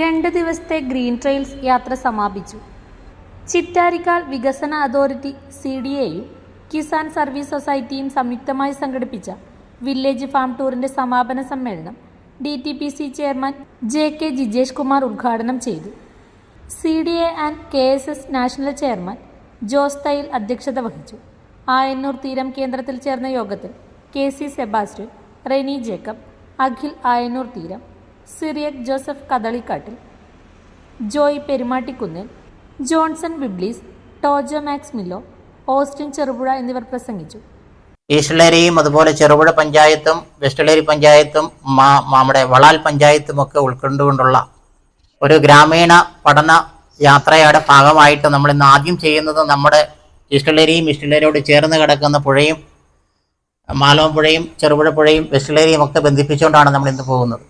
രണ്ട് ദിവസത്തെ green trails യാത്ര സമാപിച്ചു. ചിറ്റാരിക്കാൽ വികസന അതോറിറ്റി സി ഡി എയും കിസാൻ സർവീസ് സൊസൈറ്റിയും സംയുക്തമായി സംഘടിപ്പിച്ച വില്ലേജ് ഫാം ടൂറിന്റെ സമാപന സമ്മേളനം D T P C chairman J K Jijesh Kumar ഉദ്ഘാടനം ചെയ്തു. C D A and K S S national chairman Jose Thayil അധ്യക്ഷത വഹിച്ചു. ആയന്നൂർ തീരം കേന്ദ്രത്തിൽ ചേർന്ന യോഗത്തിൽ K C Sebastian Reni Jacob Akhil Ayannur തീരം Cyriac Joseph Kadalikattil Joy Perumattikunnil Johnson വിബ്ലീസ് Tojo max മില്ലോ ഓസ്റ്റിൻ ചെറുപുഴ എന്നിവർ പ്രസംഗിച്ചു. ഈസ്റ്റലേരിയും അതുപോലെ ചെറുപുഴ പഞ്ചായത്തും വെസ്റ്റ്ലേരി പഞ്ചായത്തും മാ- നമ്മുടെ വളാൽ പഞ്ചായത്തും ഒക്കെ ഉൾക്കൊണ്ടുകൊണ്ടുള്ള ഒരു ഗ്രാമീണ പഠന യാത്രയുടെ ഭാഗമായിട്ട് നമ്മൾ ഇന്ന് ആദ്യം ചെയ്യുന്നത് നമ്മുടെ ഈസ്റ്റലേരിയും ഈസ്റ്റലേരിയോട് ചേർന്ന് കിടക്കുന്ന പുഴയും മാലവം പുഴയും ചെറുപുഴ പുഴയും വെസ്റ്റലേരിയും ഒക്കെ ബന്ധിപ്പിച്ചുകൊണ്ടാണ് നമ്മൾ ഇന്ന് പോകുന്നത്.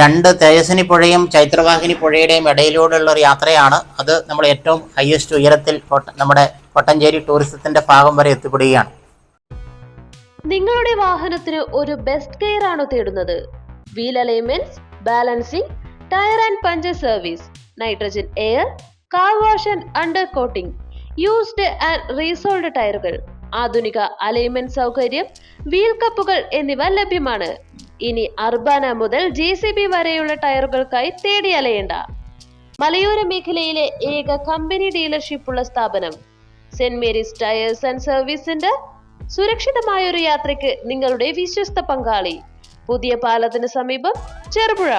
രണ്ട് തേജസ്വിനി പുഴയും ചൈത്രവാഹിനി പുഴയുടെയും ഇടയിലൂടെയുള്ള ഒരു യാത്രയാണ്. അത് നമ്മൾ ഏറ്റവും ഹയസ്റ്റ് ഉയരത്തിൽ നമ്മുടെ കൊട്ടഞ്ചേരി ടൂറിസത്തിന്റെ ഭാഗം വരെ എത്തിപ്പെടുകയാണ്. നിങ്ങളുടെ വാഹനത്തിന് ഒരു ബെസ്റ്റ് കെയർ ആണോ തേടുന്നത്? Wheel alignments balancing tyre and puncture service nitrogen air car wash and under coating used and resoled ടയറുകൾ ആധുനിക അലൈൻമെന്റ് സൗകര്യം വീൽ കപ്പുകൾ എന്നിവ ലഭ്യമാണ്. ഇനി അർബാന മുതൽ ജെ സി ബി വരെയുള്ള ടയറുകൾക്കായി തേടി അലയേണ്ട. മലയോര മേഖലയിലെ ഏക കമ്പനി ഡീലർഷിപ്പ് ഉള്ള സ്ഥാപനം saint Mary's tyres and service centre. സുരക്ഷിതമായ ഒരു യാത്രയ്ക്ക് നിങ്ങളുടെ വിശ്വസ്ത പങ്കാളി. പുതിയ പാലത്തിന് സമീപം ചെറുപുഴ.